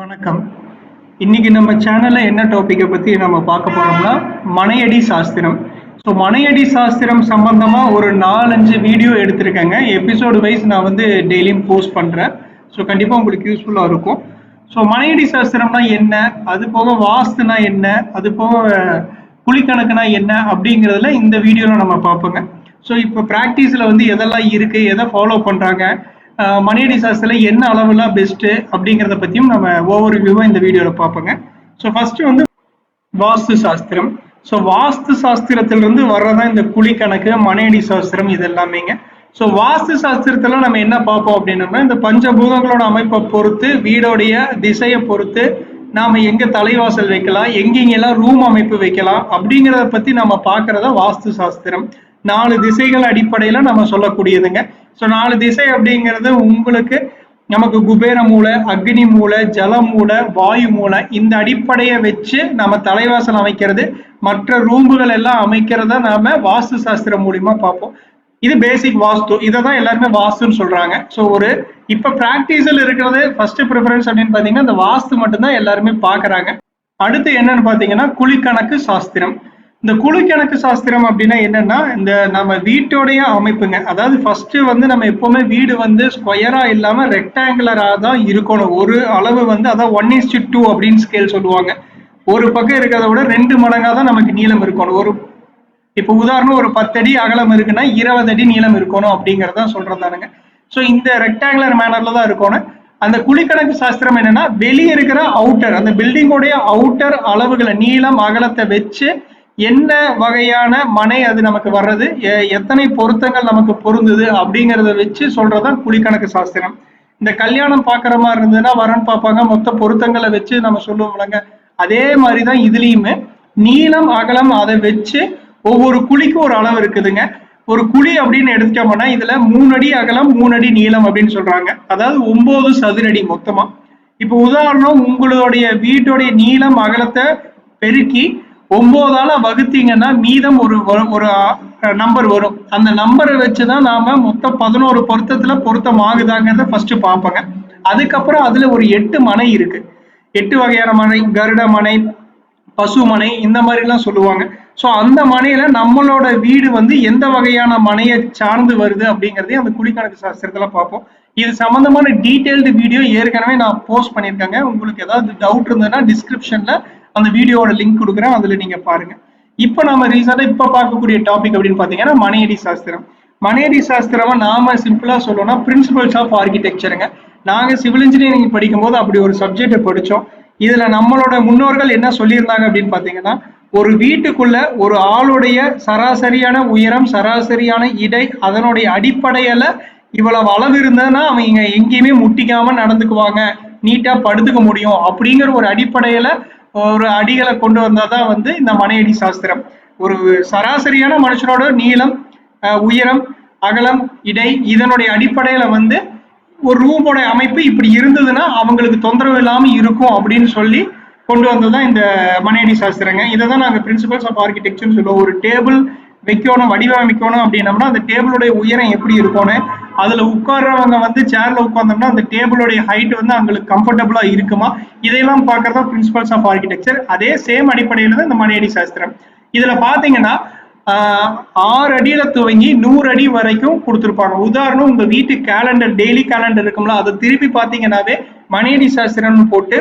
வணக்கம். இன்னைக்கு நம்ம சேனல்ல என்ன டாபிக்கை பத்தி நம்ம பார்க்க போறோம்னா மனையடி சாஸ்திரம். ஸோ மனையடி சாஸ்திரம் சம்பந்தமா ஒரு நாலஞ்சு வீடியோ எடுத்திருக்கேங்க. எபிசோடு வைஸ் நான் வந்து டெய்லியும் போஸ்ட் பண்றேன். ஸோ கண்டிப்பா உங்களுக்கு யூஸ்ஃபுல்லா இருக்கும். ஸோ மனையடி சாஸ்திரம்னா என்ன? அது போக வாஸ்துனா என்ன? அது போக புலிக்கணக்குனா என்ன? அப்படிங்கிறதுல இந்த வீடியோவில் நம்ம பார்ப்போங்க. ஸோ இப்போ ப்ராக்டிஸில் வந்து எதெல்லாம் இருக்கு? எதை ஃபாலோ பண்றாங்க? மணி மணியடி என்ன அளவுலாம் பெஸ்ட்டு அப்படிங்கிறத பற்றியும் நம்ம ஒவ்வொரு வியூவாக இந்த வீடியோவில் பார்ப்போங்க. ஸோ ஃபஸ்ட்டு வந்து வாஸ்து சாஸ்திரம். ஸோ வாஸ்து சாஸ்திரத்திலிருந்து வர்றதான் இந்த குழி கணக்கு மனையடி சாஸ்திரம் இது எல்லாமேங்க ஸோ வாஸ்து சாஸ்திரத்தில் நம்ம என்ன பார்ப்போம் அப்படின்னோம்னா இந்த பஞ்சபூதங்களோட அமைப்பை பொறுத்து வீடோடைய திசையை பொறுத்து நாம் எங்கே தலைவாசல் வைக்கலாம் எங்கெங்கெல்லாம் ரூம் அமைப்பு வைக்கலாம் அப்படிங்கிறத பற்றி நம்ம பார்க்குறத வாஸ்து சாஸ்திரம். நாலு திசைகள் அடிப்படையில நம்ம சொல்லக்கூடியதுங்க. ஸோ நாலு திசை அப்படிங்கிறது உங்களுக்கு நமக்கு குபேர மூலை அக்னி மூலை ஜல மூலை வாயு மூலை இந்த அடிப்படையை வச்சு நம்ம தலைவாசல் அமைக்கிறது. மற்ற ரூம்புகள் எல்லாம் அமைக்கிறத நாம வாஸ்து சாஸ்திரம் மூலியமா பார்ப்போம். இது பேசிக் வாஸ்து. இதை தான் எல்லாருமே வாஸ்துன்னு சொல்றாங்க. ஸோ ஒரு இப்போ பிராக்டிஸில் இருக்கிறது ஃபர்ஸ்ட் ப்ரிஃபரன்ஸ் அப்படின்னு பார்த்தீங்கன்னா இந்த வாஸ்து மட்டும்தான் எல்லாருமே பாக்குறாங்க அடுத்து என்னன்னு பார்த்தீங்கன்னா குழிக்கணக்கு சாஸ்திரம். இந்த குழிக்கணக்கு சாஸ்திரம் அப்படின்னா என்னன்னா இந்த நம்ம வீட்டோடைய அமைப்புங்க. அதாவது ஃபர்ஸ்ட் வந்து நம்ம எப்பவுமே வீடு வந்து ஸ்கொயரா இல்லாம ரெக்டாங்குலரா தான் இருக்கணும். ஒரு அளவு வந்து அதான் ஒன் இஸ் டூ அப்படின்னு ஸ்கேல் சொல்லுவாங்க. ஒரு பக்கம் இருக்கிறத விட ரெண்டு மடங்கா தான் நமக்கு நீளம் இருக்கணும். ஒரு இப்போ உதாரணம் ஒரு பத்தடி அகலம் இருக்குன்னா இருபது அடி நீளம் இருக்கணும் அப்படிங்கறத சொல்றதானுங்க ஸோ இந்த ரெக்டாங்குலர் மேனர்ல தான் இருக்கணும். அந்த குழிக்கணக்கு சாஸ்திரம் என்னன்னா வெளியே இருக்கிற அவுட்டர் அந்த பில்டிங்கோடைய அவுட்டர் அளவுகளை நீளம் அகலத்தை வச்சு என்ன வகையான மனை அது நமக்கு வர்றது? எ- எத்தனை பொருத்தங்கள் நமக்கு பொருந்தது? அப்படிங்கிறத வச்சு சொல்றதுதான் குழிக்கணக்கு சாஸ்திரம். இந்த கல்யாணம் பாக்குற மாதிரி இருந்ததுன்னா வரன் பார்ப்பாங்க. மொத்த பொருத்தங்களை வச்சு நம்ம சொல்லுவோம்லங்க அதே மாதிரிதான் இதுலயுமே நீளம் அகலம் அதை வச்சு ஒவ்வொரு குழிக்கும் ஒரு அளவு இருக்குதுங்க. ஒரு குழி அப்படின்னு எடுத்துட்டோம்னா இதுல மூணு அடி அகலம் மூணு அடி நீளம் அப்படின்னு சொல்றாங்க. அதாவது ஒன்பது சதுரடி மொத்தமா. இப்போ உதாரணம் உங்களுடைய வீட்டுடைய நீளம் அகலத்தை பெருக்கி ஒன்பதால வகுத்தீங்கன்னா மீதம் ஒரு வ- ஒரு நம்பர் வரும். அந்த நம்பரை வச்சு தான் நாம மொத்தம் பதினோரு பொருத்தத்துல பொருத்தம் ஆகுதாங்கிறத ஃபர்ஸ்ட் பார்ப்போங்க. அதுக்கப்புறம் அதுல ஒரு எட்டு மனை இருக்கு. எட்டு வகையான மனை கருட மனை பசுமனை இந்த மாதிரி எல்லாம் சொல்லுவாங்க. ஸோ அந்த மனையில நம்மளோட வீடு வந்து எந்த வகையான மனையை சார்ந்து வருது அப்படிங்கிறதையும் அந்த குழிக்கணக்கு சாஸ்திரத்துல பார்ப்போம். இது சம்பந்தமான டீட்டெயில்டு வீடியோ ஏற்கனவே நான் போஸ்ட் பண்ணியிருக்கேங்க. உங்களுக்கு ஏதாவது டவுட் இருந்ததுன்னா டிஸ்கிரிப்ஷன்ல அந்த வீடியோவோட லிங்க் கொடுக்குறேன். அதுல நீங்க பாருங்க. இப்போ நம்ம ரீசெண்டா இப்ப பார்க்கக்கூடிய டாபிக் அப்படின்னு பாத்தீங்கன்னா மனையடி சாஸ்திரம். மனையடி சாஸ்திரமா நாம சிம்பிளா சொல்லணும்னா பிரின்சிபல்ஸ் ஆஃப் ஆர்கிடெக்சருங்க நாங்க சிவில் இன்ஜினியரிங் படிக்கும்போது அப்படி ஒரு சப்ஜெக்ட் படிச்சோம். இதுல நம்மளோட முன்னோர்கள் என்ன சொல்லியிருந்தாங்க அப்படின்னு பாத்தீங்கன்னா ஒரு வீட்டுக்குள்ள ஒரு ஆளுடைய சராசரியான உயரம் சராசரியான இடை அதனுடைய அடிப்படையில இவ்வளவு அளவு இருந்ததுன்னா அவங்க எங்கேயுமே முட்டிக்காம நடந்துக்குவாங்க. நீட்டா படுத்துக்க முடியும். அப்படிங்கிற ஒரு அடிப்படையில ஒரு அடிகளை கொண்டு வந்தாதான் வந்து இந்த மனையடி சாஸ்திரம். ஒரு சராசரியான மனுஷனோட நீளம் உயரம் அகலம் இடை இதனுடைய அடிப்படையில வந்து ஒரு ரூமோட அமைப்பு இப்படி இருந்ததுன்னா அவங்களுக்கு தொந்தரவு இல்லாம இருக்கும் அப்படின்னு சொல்லி கொண்டு வந்ததுதான் இந்த மனையடி சாஸ்திரங்க. இதை தான் நாங்கள் பிரின்சிபல்ஸ் ஆஃப் ஆர்கிடெக்சர்னு சொல்லுவோம். ஒரு டேபிள் வைக்கணும் வடிவமைக்கணும் அப்படின்னம்னா அந்த டேபிளுடைய உயரம் எப்படி இருக்கணும் அதுல உட்கார்றவங்க வந்து சேர்ல உட்கார்ந்தோம்னா அந்த டேபிளுடைய ஹைட் வந்து அவங்களுக்கு கம்ஃபர்டபுளா இருக்குமா? இதையெல்லாம் பார்க்கறதா பிரின்சிபல்ஸ் ஆஃப் ஆர்கிடெக்சர் அதே சேம் அடிப்படையில தான் இந்த மனையடி சாஸ்திரம். இதுல பாத்தீங்கன்னா ஆறு அடியில துவங்கி நூறு அடி வரைக்கும் கொடுத்துருப்பாங்க. உதாரணம் உங்க வீட்டு கேலண்டர் டெய்லி கேலண்டர் இருக்கும்ல அதை திருப்பி பாத்தீங்கன்னாவே மணியடி சாஸ்திரம்னு போட்டு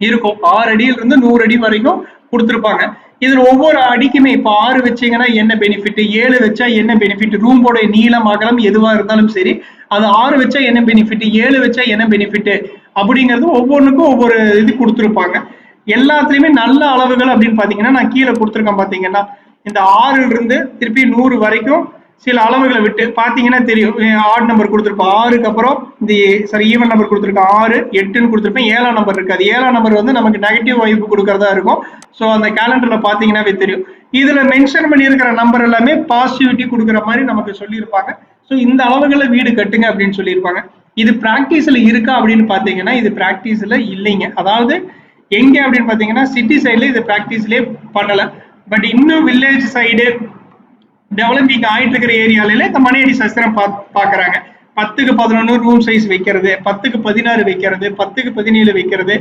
இருக்கும். ஆறு அடியில இருந்து நூறு அடி வரைக்கும் கொடுத்துருப்பாங்க. இதில் ஒவ்வொரு அடிக்குமே இப்போ ஆறு வச்சீங்கன்னா என்ன பெனிஃபிட் ஏழு வச்சா என்ன பெனிஃபிட் ரூமோட நீளம் அகலம் எதுவாக இருந்தாலும் சரி அது ஆறு வச்சா என்ன பெனிஃபிட் ஏழு வச்சா என்ன பெனிஃபிட் அப்படிங்கிறது ஒவ்வொன்றுக்கும் ஒவ்வொரு இது கொடுத்துருப்பாங்க. எல்லாத்துலயுமே நல்ல அளவுகள் அப்படின்னு பார்த்தீங்கன்னா நான் கீழே கொடுத்துருக்கேன் பார்த்தீங்கன்னா இந்த ஆறுல இருந்து திருப்பி நூறு வரைக்கும் சில அளவுகளை விட்டு பார்த்தீங்கன்னா தெரியும். ஆட் நம்பர் கொடுத்துருப்போம். ஆறுக்கு அப்புறம் இந்த சாரி ஈவன் நம்பர் கொடுத்துருக்கேன் ஆறு எட்டுன்னு கொடுத்துருப்பேன் ஏழாம் நம்பர் இருக்காது ஏழாம் நம்பர் வந்து நமக்கு நெகட்டிவ் வாய்ப்பு கொடுக்கறதா இருக்கும். ஸோ அந்த கேலண்டரில் பார்த்தீங்கன்னாவே தெரியும். இதில் மென்ஷன் பண்ணியிருக்கிற நம்பர் எல்லாமே பாசிட்டிவிட்டி கொடுக்குற மாதிரி நமக்கு சொல்லியிருப்பாங்க. ஸோ இந்த அளவுகளை வீடு கட்டுங்க அப்படின்னு சொல்லியிருப்பாங்க. இது ப்ராக்டிஸில் இருக்கா அப்படின்னு பார்த்தீங்கன்னா இது ப்ராக்டிஸில் இல்லைங்க. அதாவது எங்கே அப்படின்னு பார்த்தீங்கன்னா சிட்டி சைடுல இது ப்ராக்டிஸ்லேயே பண்ணலை. பட் இன்னும் வில்லேஜ் சைடு டெவலப்பிங் ஆயிட்டு இருக்கிற ஏரியால இந்த மனையடி சஸ்திரம் பா பாக்குறாங்க. பத்துக்கு பதினொன்று ரூம் சைஸ் வைக்கிறது பத்துக்கு பதினாறு வைக்கிறது பத்துக்கு பதினேழு வைக்கிறது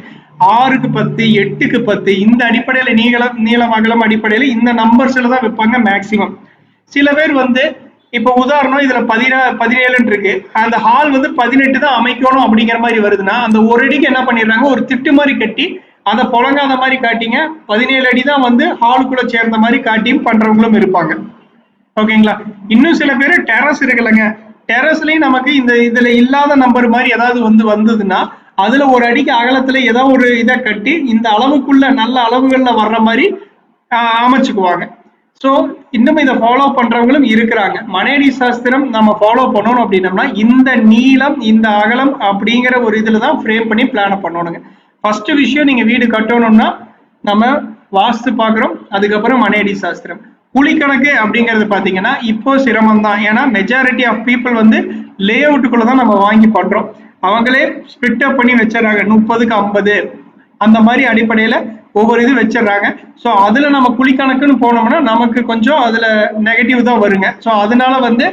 ஆறுக்கு பத்து எட்டுக்கு பத்து இந்த அடிப்படையில நீளம் நீளம் அகலம் அடிப்படையில இந்த நம்பர்ஸ்ல தான் வைப்பாங்க மேக்சிமம் சில பேர் வந்து இப்போ உதாரணம் இதுல பதினா பதினேழுன்னு இருக்கு அந்த ஹால் வந்து பதினெட்டு தான் அமைக்கணும் அப்படிங்கிற மாதிரி வருதுன்னா அந்த ஒரு அடிக்கு என்ன பண்ணிடுறாங்க? ஒரு திட்டு மாதிரி கட்டி அதை புழங்காத மாதிரி காட்டிங்க பதினேழு அடி தான் வந்து ஹாலுக்குள்ள சேர்ந்த மாதிரி காட்டியும் பண்றவங்களும் இருப்பாங்க. ஓகேங்களா? இன்னும் சில பேர் டெரஸ் இருக்குல்லங்க. டெரஸ்லயும் நமக்கு இந்த இதுல இல்லாத நம்பர் மாதிரி ஏதாவது வந்து வந்ததுன்னா அதுல ஒரு அடிக்கு அகலத்துல ஏதோ ஒரு இதை கட்டி இந்த அளவுக்குள்ள நல்ல அளவுகள்ல வர்ற மாதிரி அமைச்சுக்குவாங்க. ஸோ இன்னும் இதை ஃபாலோ பண்றவங்களும் இருக்கிறாங்க. மனேடி சாஸ்திரம் நம்ம ஃபாலோ பண்ணணும் அப்படின்னம்னா இந்த நீளம் இந்த அகலம் அப்படிங்கிற ஒரு இதுல தான் ஃப்ரேம் பண்ணி பிளான பண்ணணுங்க. ஃபர்ஸ்ட் விஷயம் நீங்க வீடு கட்டணும்னா நம்ம வாஸ்து பார்க்குறோம் அதுக்கப்புறம் மனேடி சாஸ்திரம். குழிக்கணக்கு அப்படிங்கிறது பார்த்தீங்கன்னா இப்போ சிரமம் தான் ஏன்னா மெஜாரிட்டி ஆஃப் பீப்புள் வந்து லே அவுட்டுக்குள்ள தான் நம்ம வாங்கி பண்ணுறோம் அவங்களே ஸ்பிட் அப் பண்ணி வச்சிடறாங்க. முப்பதுக்கு ஐம்பது. அந்த மாதிரி அடிப்படையில் ஒவ்வொரு இது வச்சிடுறாங்க. ஸோ அதில் நம்ம குழிக்கணக்குன்னு போனோம்னா நமக்கு கொஞ்சம் அதில் நெகட்டிவ் தான் வருங்க. ஸோ அதனால வந்து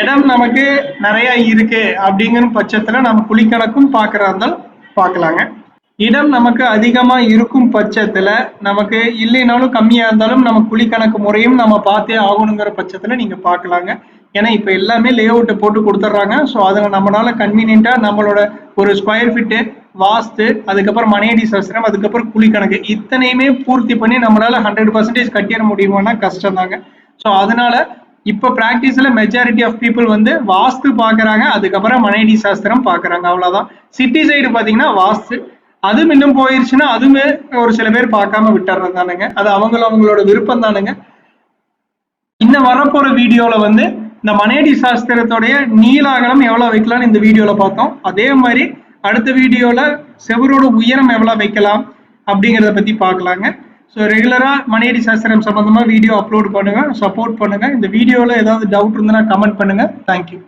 இடம் நமக்கு நிறையா இருக்குது அப்படிங்கிற பட்சத்தில் நம்ம குழிக்கணக்கும் பார்க்குறா இருந்தாலும் பார்க்கலாங்க. இடம் நமக்கு அதிகமா இருக்கும் பட்சத்துல நமக்கு இல்லைனாலும் கம்மியா இருந்தாலும் நம்ம குழிக்கணக்கு முறையும் நம்ம பார்த்தே ஆகணுங்கிற பட்சத்துல நீங்க பார்க்கலாங்க. ஏன்னா இப்ப எல்லாமே லே அவுட்டை போட்டு கொடுத்துட்றாங்க. ஸோ அதுல நம்மளால கன்வீனியன்ட்டா நம்மளோட ஒரு ஸ்கொயர் ஃபீட்டு வாஸ்து அதுக்கப்புறம் மனையடி சாஸ்திரம் அதுக்கப்புறம் குழிக்கணக்கு இத்தனையுமே பூர்த்தி பண்ணி நம்மளால ஹண்ட்ரட் பர்சன்டேஜ் கட்டிட முடியுமானா கஷ்டம் தாங்க ஸோ அதனால இப்போ ப்ராக்டிஸில் மெஜாரிட்டி ஆஃப் பீப்புள் வந்து வாஸ்து பார்க்குறாங்க அதுக்கப்புறம் மனையடி சாஸ்திரம் பார்க்கறாங்க. அவ்வளவுதான். சிட்டி சைடு பாத்தீங்கன்னா வாஸ்து அதுவும் இன்னும் போயிருச்சுன்னா அதுவுமே ஒரு சில பேர் பார்க்காம விட்டுறது தானுங்க. அது அவங்கள அவங்களோட விருப்பம் தானுங்க. இன்னும் வரப்போற வீடியோல வந்து இந்த மனேடி சாஸ்திரத்தோடைய நீலாகலம் எவ்வளோ எவ்வளவு வைக்கலாம்னு இந்த வீடியோல பார்த்தோம். அதே மாதிரி அடுத்த வீடியோல செவரோட உயரம் எவ்வளவு வைக்கலாம் அப்படிங்கிறத பத்தி பார்க்கலாங்க. ஸோ ரெகுலரா மனேடி சாஸ்திரம் சம்பந்தமா வீடியோ அப்லோட் பண்ணுங்க சப்போர்ட் பண்ணுங்க. இந்த வீடியோல ஏதாவது டவுட் இருந்ததுன்னா கமெண்ட் பண்ணுங்க. தேங்க்யூ